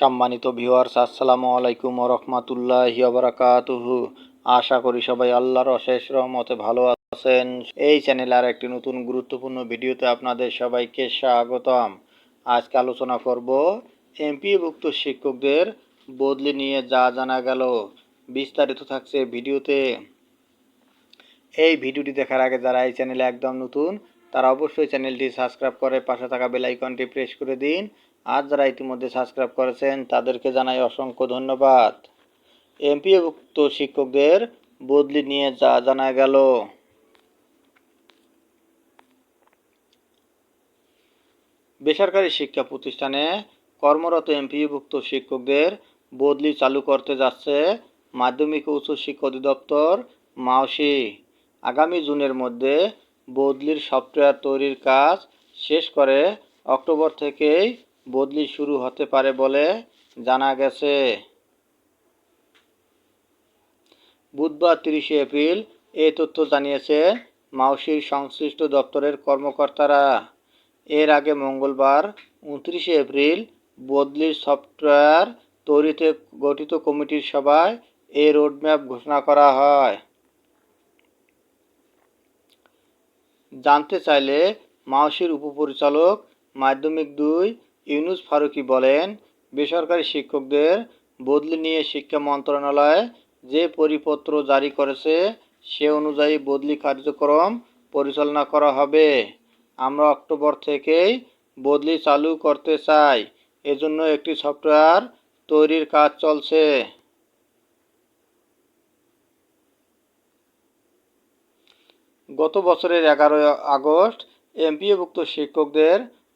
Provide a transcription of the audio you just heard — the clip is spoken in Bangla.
সম্মানিত ভিউয়ার্স আসসালামু আলাইকুম রহমাতুল্লাহ বারাকাতুহু। আশা করি সবাই আল্লাহর অশেষ রহমতে ভালো আছেন। এই চ্যানেলে আর একটি নতুন গুরুত্বপূর্ণ ভিডিওতে আপনাদের সবাইকে স্বাগতম। আজকে আলোচনা করব এমপিভুক্ত শিক্ষকদের বদলি নিয়ে যা জানা গেল। বিস্তারিত থাকছে ভিডিওতে। এই ভিডিওটি দেখার আগে যারা এই চ্যানেলে একদম নতুন, তারা অবশ্যই চ্যানেলটি সাবস্ক্রাইব করে পাশে থাকা বেল আইকনটি প্রেস করে দিন। আর যারা ইতিমধ্যে সাবস্ক্রাইব করেছেন, তাদেরকে জানাই অসংখ্য ধন্যবাদ। এমপিভুক্ত শিক্ষকদের বদলি নিয়ে যা জানা গেল। বেসরকারি শিক্ষা প্রতিষ্ঠানে কর্মরত এমপিভুক্ত শিক্ষকদের বদলি চালু করতে যাচ্ছে মাধ্যমিক ও উচ্চ শিক্ষা অধিদপ্তর মাওসি। আগামী জুনের মধ্যে বদলির সফটওয়্যার তৈরির কাজ শেষ করে অক্টোবর থেকেই বদলি শুরু হতে পারে বলে জানা গেছে। বুধবার তিরিশে এপ্রিল এই তথ্য জানিয়েছে মাউসির সংশ্লিষ্ট দপ্তরের কর্মকর্তারা। এর আগে মঙ্গলবার উনত্রিশে এপ্রিল বদলির সফটওয়্যার তৈরিতে গঠিত কমিটির সভায় এই রোডম্যাপ ঘোষণা করা হয়। জানতে চাইলে মাউসির উপপরিচালক মাধ্যমিক দুই ইউনুস ফারুকি বলেন, বেসরকারি শিক্ষকদের বদলি নিয়ে শিক্ষা মন্ত্রণালয় যে পরিপত্র জারি করেছে, সে অনুযায়ী বদলি কার্যক্রম পরিচালনা করা হবে। আমরা অক্টোবর থেকেই বদলি চালু করতে চাই। এজন্য একটি সফটওয়্যার তৈরির কাজ চলছে। গত বছরের এগারোই আগস্ট এমপিওভুক্ত শিক্ষকদের